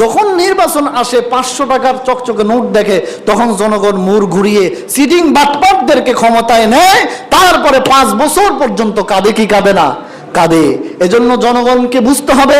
যখন নির্বাচন আসে, পাঁচশো টাকার চকচকে নোট দেখে, তখন জনগণ মুর ঘুরিয়ে সিটিং বাটপাটদেরকে ক্ষমতায় নেয়, তারপরে পাঁচ বছর পর্যন্ত কাঁদে কি কাঁদে না। কাঁদে। এজন্য জনগণকে বুঝতে হবে,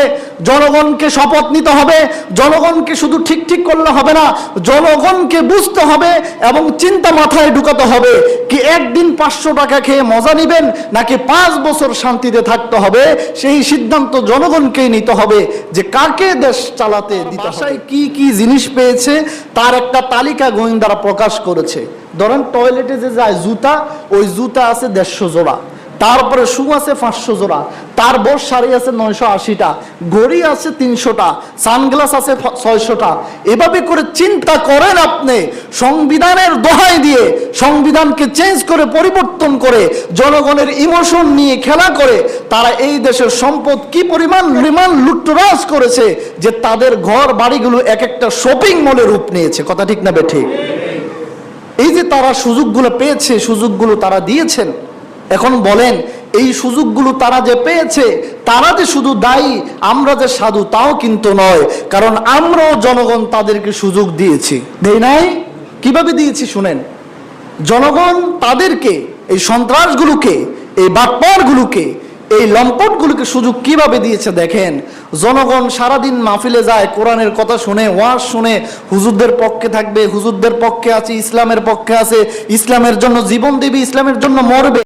জনগণকে শপথ নিতে হবে, জনগণকে শুধু ঠিক ঠিক করলে হবে না, জনগণকে বুঝতে হবে এবং চিন্তা মাথায় ঢুকাতে হবে কি একদিন পাঁচশো টাকা খেয়ে মজা নিবেন নাকি পাঁচ বছর শান্তিতে থাকতে হবে? সেই সিদ্ধান্ত জনগণকেই নিতে হবে যে কাকে দেশ চালাতে দিতে কি কি জিনিস পেয়েছে তার একটা তালিকা গোয়েন্দারা প্রকাশ করেছে। ধরেন টয়লেটে যে যায় জুতা, ওই জুতা আছে দেড়শো জোড়া। তারপরে শু আছে পাঁচশো জোড়া, তার বস শাড়ি আছে নয়শো আশিটা, ঘড়ি আছে তিনশোটা, সানগ্লাস আছে ছয়শোটা। এভাবে করে চিন্তা করেন আপনি, সংবিধানের দোহাই দিয়ে সংবিধানকে চেঞ্জ করে, পরিবর্তন করে, জনগণের ইমোশন নিয়ে খেলা করে, তারা এই দেশের সম্পদ কি পরিমাণ পরিমাণ লুট্টরাজ করেছে যে তাদের ঘর বাড়িগুলো এক একটা শপিং মলে রূপ নিয়েছে। কথা ঠিক না বে ঠিক? এই যে তারা সুযোগগুলো পেয়েছে, সুযোগগুলো তারা দিয়েছেন এখন বলেন, এই সুযোগগুলো তারা যে পেয়েছে, তারা যে শুধু দায়ী, আমরা যে সাধু তাও কিন্তু নয়, কারণ আমরাও জনগণ তাদেরকে সুযোগ দিয়েছি। দেই নাই? কীভাবে দিয়েছি শুনেন? জনগণ তাদেরকে, এই সন্ত্রাসগুলোকে, এই বাটপারগুলোকে, এই লম্পটগুলোকে সুযোগ কীভাবে দিয়েছে দেখেন? জনগণ সারাদিন মাহফিলে যায়, কোরআনের কথা শুনে, ওয়াজ শুনে, হুজুরদের পক্ষে থাকবে, হুজুরদের পক্ষে আছে, ইসলামের পক্ষে আছে, ইসলামের জন্য জীবন দেবে, ইসলামের জন্য মরবে।